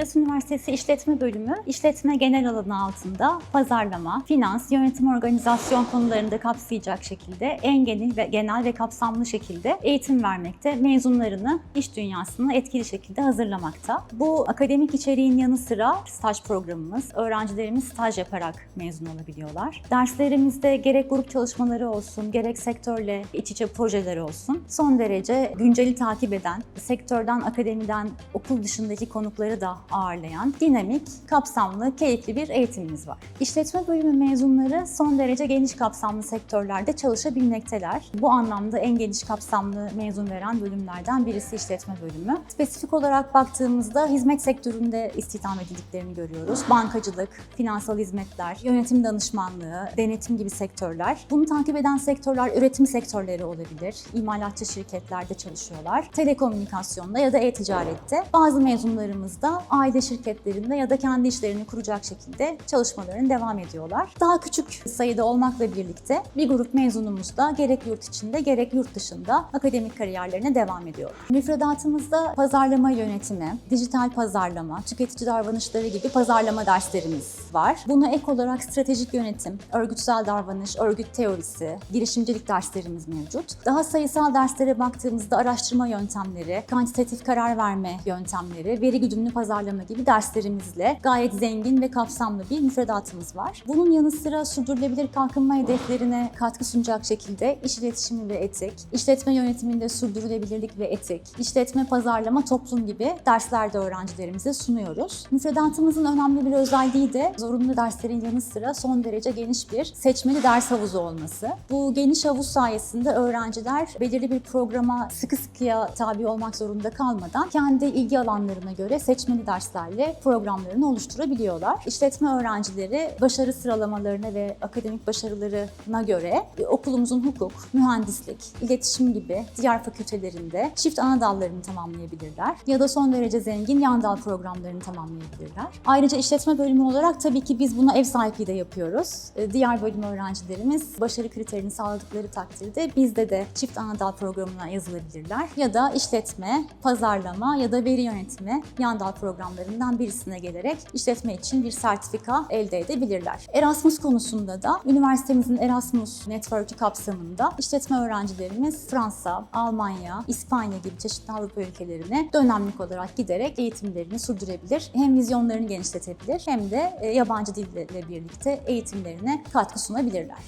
Uluslararası Üniversitesi İşletme Bölümü, işletme genel alanı altında pazarlama, finans, yönetim organizasyon konularında kapsayacak şekilde en genel ve genel ve kapsamlı şekilde eğitim vermekte, mezunlarını iş dünyasına etkili şekilde hazırlamakta. Bu akademik içeriğin yanı sıra staj programımız, öğrencilerimiz staj yaparak mezun olabiliyorlar. Derslerimizde gerek grup çalışmaları olsun, gerek sektörle iç içe projeleri olsun, son derece günceli takip eden, sektörden, akademiden, okul dışındaki konukları da ağırlayan, dinamik, kapsamlı, keyifli bir eğitimimiz var. İşletme bölümü mezunları son derece geniş kapsamlı sektörlerde çalışabilmekteler. Bu anlamda en geniş kapsamlı mezun veren bölümlerden birisi işletme bölümü. Spesifik olarak baktığımızda hizmet sektöründe istihdam edildiklerini görüyoruz. Bankacılık, finansal hizmetler, yönetim danışmanlığı, denetim gibi sektörler. Bunu takip eden sektörler üretim sektörleri olabilir. İmalatçı şirketlerde çalışıyorlar. Telekomünikasyonda ya da e-ticarette. Bazı mezunlarımız da aile şirketlerinde ya da kendi işlerini kuracak şekilde çalışmalarını devam ediyorlar. Daha küçük sayıda olmakla birlikte bir grup mezunumuz da gerek yurt içinde gerek yurt dışında akademik kariyerlerine devam ediyor. Müfredatımızda pazarlama yönetimi, dijital pazarlama, tüketici davranışları gibi pazarlama derslerimiz var. Buna ek olarak stratejik yönetim, örgütsel davranış, örgüt teorisi, girişimcilik derslerimiz mevcut. Daha sayısal derslere baktığımızda araştırma yöntemleri, kantitatif karar verme yöntemleri, veri güdümlü pazarlama gibi derslerimizle gayet zengin ve kapsamlı bir müfredatımız var. Bunun yanı sıra sürdürülebilir kalkınma hedeflerine katkı sunacak şekilde iş iletişimi ve etik, işletme yönetiminde sürdürülebilirlik ve etik, işletme, pazarlama, toplum gibi derslerde öğrencilerimize sunuyoruz. Müfredatımızın önemli bir özelliği de zorunlu derslerin yanı sıra son derece geniş bir seçmeli ders havuzu olması. Bu geniş havuz sayesinde öğrenciler belirli bir programa sıkı sıkıya tabi olmak zorunda kalmadan kendi ilgi alanlarına göre seçmeli derslerle programlarını oluşturabiliyorlar. İşletme öğrencileri başarı sıralamalarına ve akademik başarılarına göre okulumuzun hukuk, mühendislik, iletişim gibi diğer fakültelerinde çift ana dallarını tamamlayabilirler ya da son derece zengin yan dal programlarını tamamlayabilirler. Ayrıca işletme bölümü olarak tabii ki biz buna ev sahipliği de yapıyoruz. Ee, Diğer bölüm öğrencilerimiz başarı kriterini sağladıkları takdirde bizde de çift ana dal programına yazılabilirler ya da işletme, pazarlama ya da veri yönetimi yan dal programlarından birisine gelerek işletme için bir sertifika elde edebilirler. Erasmus konusunda da üniversitemizin Erasmus Network'ü kapsamında işletme öğrencilerimiz Fransa, Almanya, İspanya gibi çeşitli Avrupa ülkelerine dönemlik olarak giderek eğitimlerini sürdürebilir. Hem vizyonlarını genişletebilir hem de e, yabancı dille birlikte eğitimlerine katkı sunabilirler.